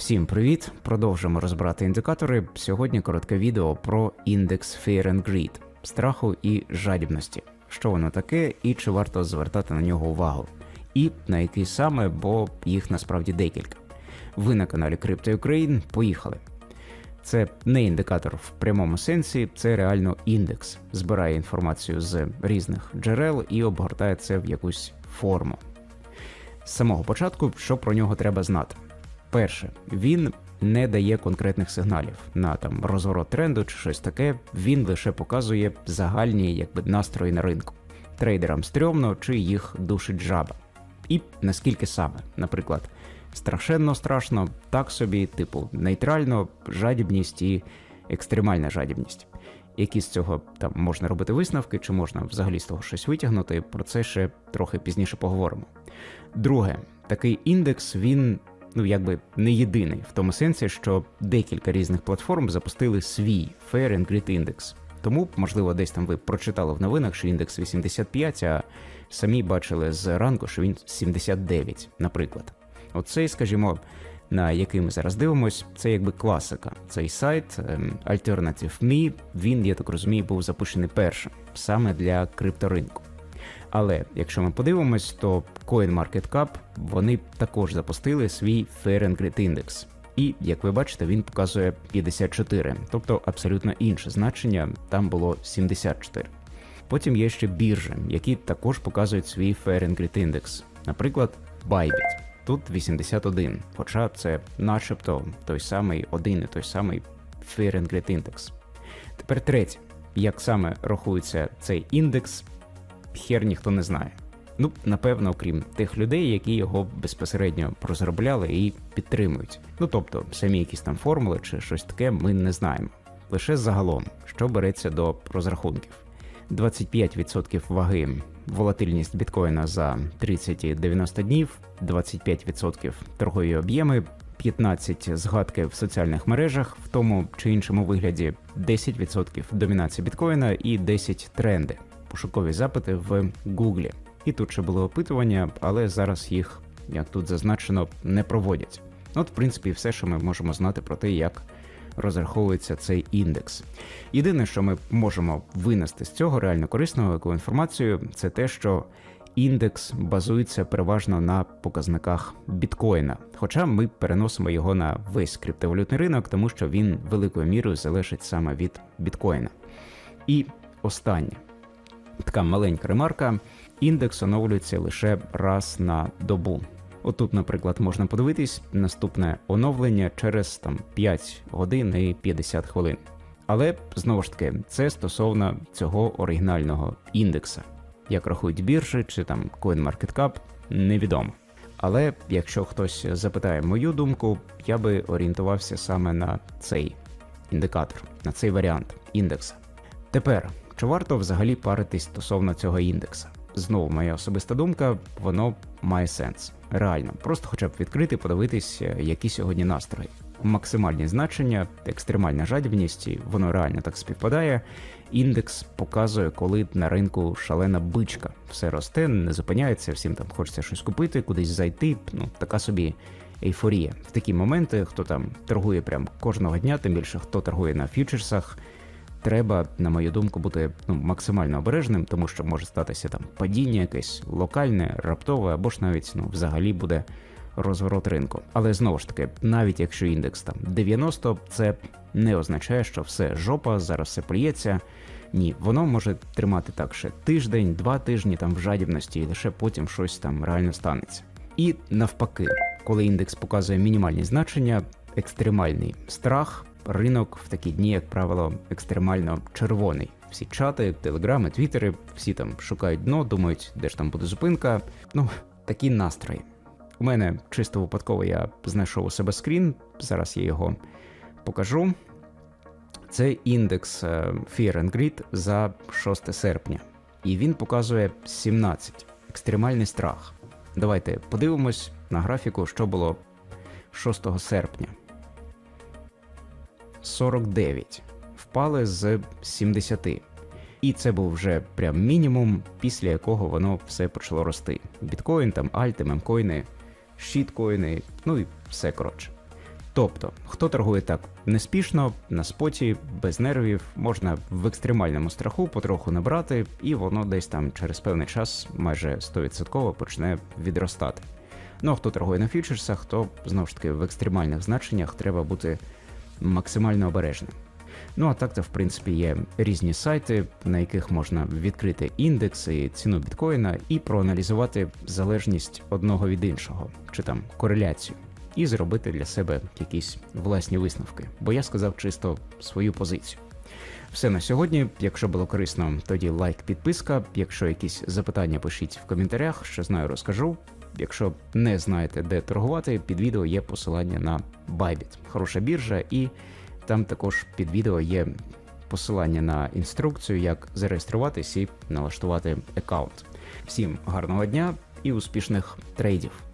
Всім привіт! Продовжимо розбирати індикатори. Сьогодні коротке відео про індекс Fear and Greed – страху і жадібності. Що воно таке і чи варто звертати на нього увагу? І на який саме, бо їх насправді декілька. Ви на каналі Crypto Ukraine. Поїхали. Це не індикатор в прямому сенсі, це реально індекс. Збирає інформацію з різних джерел і обгортає це в якусь форму. З самого початку, що про нього треба знати. Перше, він не дає конкретних сигналів на там розворот тренду чи щось таке. Він лише показує загальні якби настрої на ринку. Трейдерам стрьомно чи їх душить жаба. І наскільки саме, наприклад, страшенно страшно, так собі, типу, нейтрально, жадібність і екстремальна жадібність. Які з цього там можна робити висновки, чи можна взагалі з того щось витягнути, про це ще трохи пізніше поговоримо. Друге, такий індекс він ну якби не єдиний в тому сенсі, що декілька різних платформ запустили свій Fair and Greed Index. Тому, можливо, десь там ви прочитали в новинах, що індекс 85, а самі бачили з ранку, що він 79, наприклад. Оцей, скажімо, на який ми зараз дивимось, це якби класика. Цей сайт ем, Alternative Me, він, я так розумію, був запущений першим саме для крипторинку. Але якщо ми подивимось, то CoinMarketCap вони також запустили свій Fair and Greed Index. І, як ви бачите, він показує 54, тобто абсолютно інше значення, там було 74. Потім є ще біржі, які також показують свій Fair and Greed Index. Наприклад, Bybit. Тут 81, хоча це начебто той самий один і той самий Fair and Greed Index. Тепер третє. Як саме рахується цей індекс, хер ніхто не знає. Ну, напевно, окрім тих людей, які його безпосередньо розробляли і підтримують. Ну тобто, самі якісь там формули чи щось таке ми не знаємо. Лише загалом, що береться до розрахунків. 25% ваги волатильність біткоїна за 30 і 90 днів, 25% торгові об'єми, 15 згадки в соціальних мережах в тому чи іншому вигляді, 10% домінація біткоїна і 10 тренди, пошукові запити в Гуглі. І тут ще було опитування, але зараз їх, як тут зазначено, не проводять. От, в принципі, все, що ми можемо знати про те, як розраховується цей індекс. Єдине, що ми можемо винести з цього реально корисного інформацію, це те, що індекс базується переважно на показниках біткоїна. Хоча ми переносимо його на весь криптовалютний ринок, тому що він великою мірою залежить саме від біткоїна. І останнє така маленька ремарка: індекс оновлюється лише раз на добу. Отут, наприклад, можна подивитись наступне оновлення через там 5 годин і 50 хвилин. Але знову ж таки, це стосовно цього оригінального індекса. Як рахують біржі чи там CoinMarketCap, невідомо. Але якщо хтось запитає мою думку, я би орієнтувався саме на цей індикатор, на цей варіант індекса. Тепер, чи варто взагалі паритись стосовно цього індекса? Знову моя особиста думка, воно має сенс. Реально, просто хоча б відкрити, подивитись, які сьогодні настрої. Максимальні значення, екстремальна жадібність, і воно реально так співпадає. Індекс показує, коли на ринку шалена бичка. Все росте, не зупиняється, всім там хочеться щось купити, кудись зайти. Ну, така собі ейфорія. В такі моменти, хто там торгує прям кожного дня, тим більше хто торгує на фьючерсах, треба, на мою думку, бути ну, максимально обережним, тому що може статися там падіння, якесь локальне, раптове, або ж навіть ну, взагалі буде розворот ринку. Але знову ж таки, навіть якщо індекс там 90, це не означає, що все жопа, зараз все плюється. Ні, воно може тримати так ще тиждень, два тижні там в жадібності, і лише потім щось там реально станеться. І навпаки, коли індекс показує мінімальні значення, екстремальний страх, ринок в такі дні, як правило, екстремально червоний. Всі чати, телеграми, твіттери, всі там шукають дно, думають, де ж там буде зупинка. Ну, такі настрої. У мене чисто випадково я знайшов у себе скрін, зараз я його покажу. Це індекс е, Fear and Greed за 6 серпня. І він показує 17. Екстремальний страх. Давайте подивимось на графіку, що було 6 серпня. 49. Впали з 70. І це був вже прям мінімум, після якого воно все почало рости. Біткоін, там альти, мемкоїни, щіткоїни, ну і все коротше. Тобто, хто торгує так неспішно, на споті, без нервів, можна в екстремальному страху потроху набрати, і воно десь там через певний час майже 100% почне відростати. Ну а хто торгує на фьючерсах, то знову ж таки в екстремальних значеннях треба бути максимально обережним. Ну а так то, в принципі, є різні сайти, на яких можна відкрити індекс і ціну біткоїна і проаналізувати залежність одного від іншого, чи там кореляцію, і зробити для себе якісь власні висновки. Бо я сказав чисто свою позицію. Все на сьогодні. Якщо було корисно, тоді лайк, підписка. Якщо якісь запитання, пишіть в коментарях, що знаю, розкажу. Якщо не знаєте, де торгувати, під відео є посилання на Bybit. Хороша біржа, і там також під відео є посилання на інструкцію, як зареєструватись і налаштувати аккаунт. Всім гарного дня і успішних трейдів!